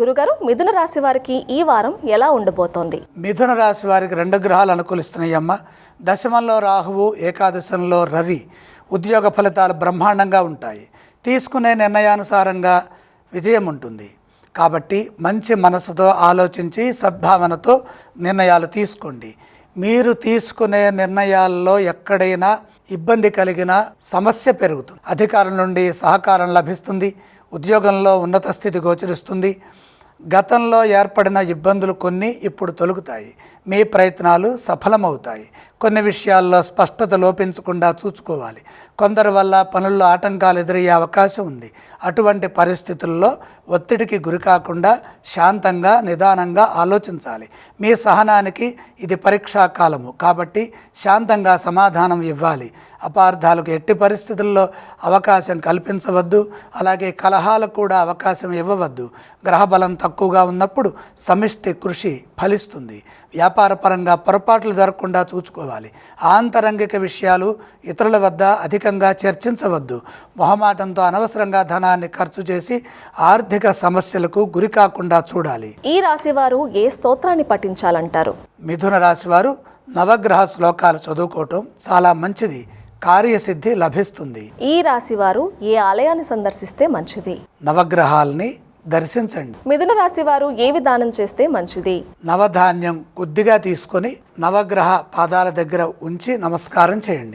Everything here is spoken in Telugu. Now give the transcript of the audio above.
గురుగారు మిథున రాశి వారికి ఈ వారం ఎలా ఉండబోతోంది? మిథున రాశి వారికి రెండు గ్రహాలు అనుకూలిస్తున్నాయమ్మ దశమంలో రాహువు ఏకాదశంలో రవి ఉద్యోగ ఫలితాలు బ్రహ్మాండంగా ఉంటాయి. తీసుకునే నిర్ణయానుసారంగా విజయం ఉంటుంది. కాబట్టి మంచి మనసుతో ఆలోచించి సద్భావనతో నిర్ణయాలు తీసుకోండి. మీరు తీసుకునే నిర్ణయాల్లో ఎక్కడైనా ఇబ్బంది కలిగిన సమస్య పెరుగుతుంది. అధికారుల నుండి సహకారం లభిస్తుంది. ఉద్యోగంలో ఉన్నత స్థితి గోచరిస్తుంది. గతంలో ఏర్పడిన ఇబ్బందులు కొన్ని ఇప్పుడు తొలుగుతాయి. మీ ప్రయత్నాలు సఫలమవుతాయి. కొన్ని విషయాల్లో స్పష్టత లోపించకుండా చూసుకోవాలి కొందరి వల్ల పనుల్లో ఆటంకాలు ఎదురయ్యే అవకాశం ఉంది. అటువంటి పరిస్థితుల్లో ఒత్తిడికి గురి కాకుండా శాంతంగా నిదానంగా ఆలోచించాలి. మీ సహనానికి ఇది పరీక్షా కాలము. కాబట్టి శాంతంగా సమాధానం ఇవ్వాలి. అపార్థాలకు ఎట్టి పరిస్థితుల్లో అవకాశం కల్పించవద్దు. అలాగే కలహాలకు కూడా అవకాశం ఇవ్వవద్దు. గ్రహబలం తక్కువగా ఉన్నప్పుడు సమిష్టి కృషి ఫలిస్తుంది. వ్యాపారపరంగా పొరపాట్లు జరగకుండా చూసుకోవాలి ఆంతరంగిక విషయాలు ఇతరుల వద్ద అధికంగా చర్చించవద్దు. మొహమాటంతో అనవసరంగా ధనాన్ని ఖర్చు చేసి ఆర్థిక సమస్యలకు గురి కాకుండా చూడాలి. ఈ రాశి వారు ఏ స్తోత్రాన్ని పఠించాలంటారు? మిథున రాశి వారు నవగ్రహ శ్లోకాలు చదువుకోవటం చాలా మంచిది. కార్యసిద్ధి లభిస్తుంది. ఈ రాశి వారు ఏ ఆలయాన్ని సందర్శిస్తే మంచిది? నవగ్రహాల్ని దర్శించండి. మిథున రాశి వారు ఏ విధానం చేస్తే మంచిది? నవధాన్యం కొద్దిగా తీసుకొని నవగ్రహ పాదాల దగ్గర ఉంచి నమస్కారం చేయండి.